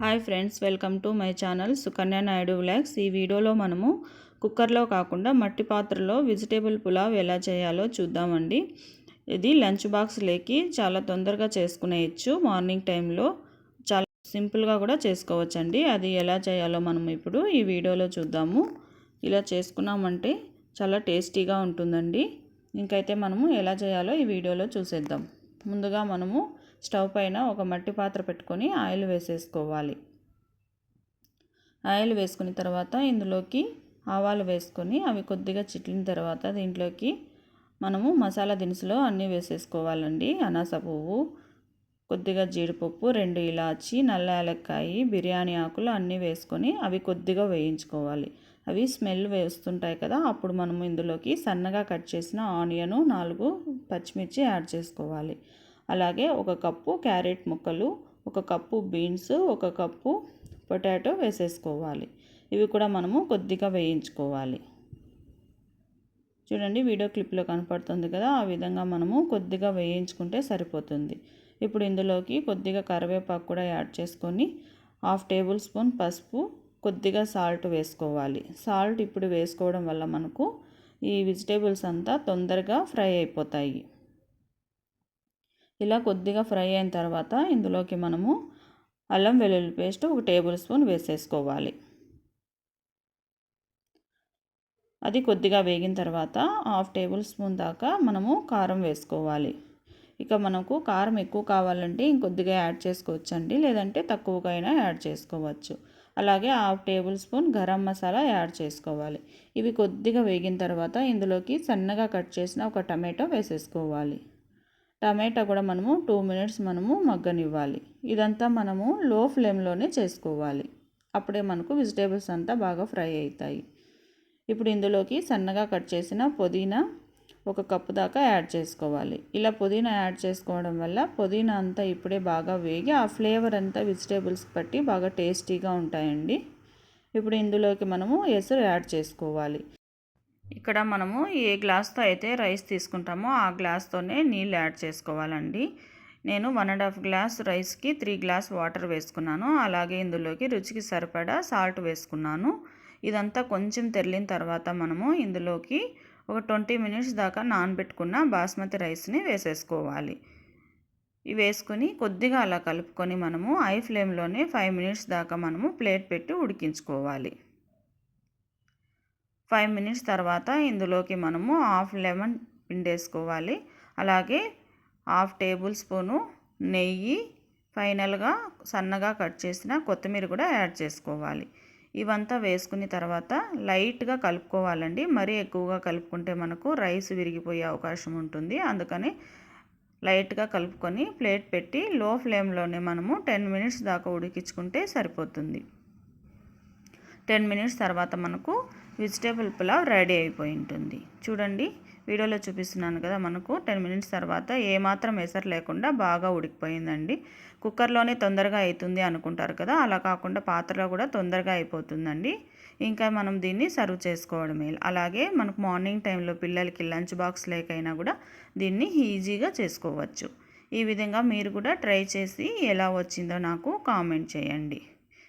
Hi friends welcome to my channel Sukanya Naidu vlogs. ఈ వీడియోలో మనము కుక్కర్లో కాకుండా మట్టి పాత్రలో వెజిటేబుల్ పులావ్ ఎలా చేయాలో చూద్దామండి. ఇది లంచ్ బాక్స్ లేకి చాలా తొందరగా చేసుకునేయచ్చు మార్నింగ్ టైంలో చాలా సింపుల్గా కూడా చేసుకోవచ్చండి. అది ఎలా చేయాలో మనం ఇప్పుడు ఈ వీడియోలో చూద్దాము. ఇలా చేసుకున్నామంటే చాలా టేస్టీగా ఉంటుందండి. ఇంకైతే మనము ఎలా చేయాలో ఈ వీడియోలో చూసేద్దాం. ముందుగా మనము స్టవ్ పైన ఒక మట్టి పాత్ర పెట్టుకొని ఆయిల్ వేసేసుకోవాలి. ఆయిల్ వేసుకున్న తర్వాత ఇందులోకి ఆవాలు వేసుకొని అవి కొద్దిగా చిట్లిన తర్వాత దీంట్లోకి మనము మసాలా దినుసులు అన్నీ వేసేసుకోవాలండి. అనాస పువ్వు కొద్దిగా జీడిపప్పు రెండు ఇలాచి నల్ల ఏలక్కాయి బిర్యానీ ఆకులు అన్నీ వేసుకొని అవి కొద్దిగా వేయించుకోవాలి. అవి స్మెల్ వేస్తుంటాయి కదా అప్పుడు మనము ఇందులోకి సన్నగా కట్ చేసిన ఆనియను నాలుగు పచ్చిమిర్చి యాడ్ చేసుకోవాలి. అలాగే ఒక కప్పు క్యారెట్ ముక్కలు ఒక కప్పు బీన్స్ ఒక కప్పు పొటాటో వేసేసుకోవాలి. ఇవి కూడా మనము కొద్దిగా వేయించుకోవాలి. చూడండి వీడియో క్లిప్లో కనపడుతుంది కదా ఆ విధంగా మనము కొద్దిగా వేయించుకుంటే సరిపోతుంది. ఇప్పుడు ఇందులోకి కొద్దిగా కరివేపాకు కూడా యాడ్ చేసుకొని హాఫ్ టేబుల్ స్పూన్ పసుపు కొద్దిగా సాల్ట్ వేసుకోవాలి. సాల్ట్ ఇప్పుడు వేసుకోవడం వల్ల మనకు ఈ వెజిటేబుల్స్ అంతా తొందరగా ఫ్రై అయిపోతాయి. ఇలా కొద్దిగా ఫ్రై అయిన తర్వాత ఇందులోకి మనము అల్లం వెల్లుల్లి పేస్ట్ ఒక టేబుల్ స్పూన్ వేసేసుకోవాలి. అది కొద్దిగా వేగిన తర్వాత హాఫ్ టేబుల్ స్పూన్ దాకా మనము కారం వేసుకోవాలి. ఇక మనకు కారం ఎక్కువ కావాలంటే ఇంకొద్దిగా యాడ్ చేసుకోవచ్చండి లేదంటే తక్కువగా అయినా యాడ్ చేసుకోవచ్చు. అలాగే half tablespoon garam masala add చేసుకోవాలి. ఇవి కొద్దిగా వేగిన తర్వాత ఇందులోకి సన్నగా కట్ చేసిన ఒక టమాటో వేసేసుకోవాలి. టమాటా కూడా మనము టూ మినిట్స్ మనము మగ్గనివ్వాలి. ఇదంతా మనము లో ఫ్లేమ్లోనే చేసుకోవాలి. అప్పుడే మనకు వెజిటేబుల్స్ అంతా బాగా ఫ్రై అవుతాయి ఇప్పుడు ఇందులోకి సన్నగా కట్ చేసిన పుదీనా ఒక కప్పు దాకా యాడ్ చేసుకోవాలి. ఇలా పుదీనా యాడ్ చేసుకోవడం వల్ల పుదీనా అంతా ఇప్పుడే బాగా వేగి ఆ ఫ్లేవర్ అంతా వెజిటేబుల్స్ బట్టి బాగా టేస్టీగా ఉంటాయండి. ఇప్పుడు ఇందులోకి మనము ఎసురు యాడ్ చేసుకోవాలి. ఇక్కడ మనము ఏ గ్లాస్తో అయితే రైస్ తీసుకుంటామో ఆ గ్లాస్తోనే నీళ్ళు యాడ్ చేసుకోవాలండి. నేను వన్ అండ్ హాఫ్ గ్లాస్ రైస్కి త్రీ గ్లాస్ వాటర్ వేసుకున్నాను. అలాగే ఇందులోకి రుచికి సరిపడా సాల్ట్ వేసుకున్నాను. ఇదంతా కొంచెం తెరిలిన తర్వాత మనము ఇందులోకి ఒక ట్వంటీ మినిట్స్ దాకా నానబెట్టుకున్న బాస్మతి రైస్ని వేసేసుకోవాలి. ఇవి వేసుకొని కొద్దిగా అలా కలుపుకొని మనము ఐ ఫ్లేమ్లోనే ఫైవ్ మినిట్స్ దాకా మనము ప్లేట్ పెట్టి ఉడికించుకోవాలి. ఫైవ్ మినిట్స్ తర్వాత ఇందులోకి మనము హాఫ్ లెమన్ పిండేసుకోవాలి. అలాగే హాఫ్ టేబుల్ స్పూను నెయ్యి ఫైనల్గా సన్నగా కట్ చేసిన కొత్తిమీర కూడా యాడ్ చేసుకోవాలి. ఇవంతా వేసుకున్న తర్వాత లైట్గా కలుపుకోవాలండి. మరీ ఎక్కువగా కలుపుకుంటే మనకు రైస్ విరిగిపోయే అవకాశం ఉంటుంది. అందుకని లైట్గా కలుపుకొని ప్లేట్ పెట్టి లో ఫ్లేమ్లోనే మనము టెన్ మినిట్స్ దాకా ఉడికించుకుంటే సరిపోతుంది. టెన్ మినిట్స్ తర్వాత మనకు వెజిటేబుల్ పులావ్ రెడీ అయిపోయి ఉంటుంది. చూడండి వీడియోలో చూపిస్తున్నాను కదా మనకు. టెన్ మినిట్స్ తర్వాత ఏమాత్రం ఎసరు లేకుండా బాగా ఉడికిపోయిందండి. కుక్కర్లోనే తొందరగా అవుతుంది అనుకుంటారు కదా అలా కాకుండా పాత్రలో కూడా తొందరగా అయిపోతుందండి. ఇంకా మనం దీన్ని సర్వ్ చేసుకోవడమే. అలాగే మనకు మార్నింగ్ టైంలో పిల్లలకి లంచ్ బాక్స్ లేకైనా కూడా దీన్ని ఈజీగా చేసుకోవచ్చు. ఈ విధంగా మీరు కూడా ట్రై చేసి ఎలా వచ్చిందో నాకు కామెంట్ చేయండి.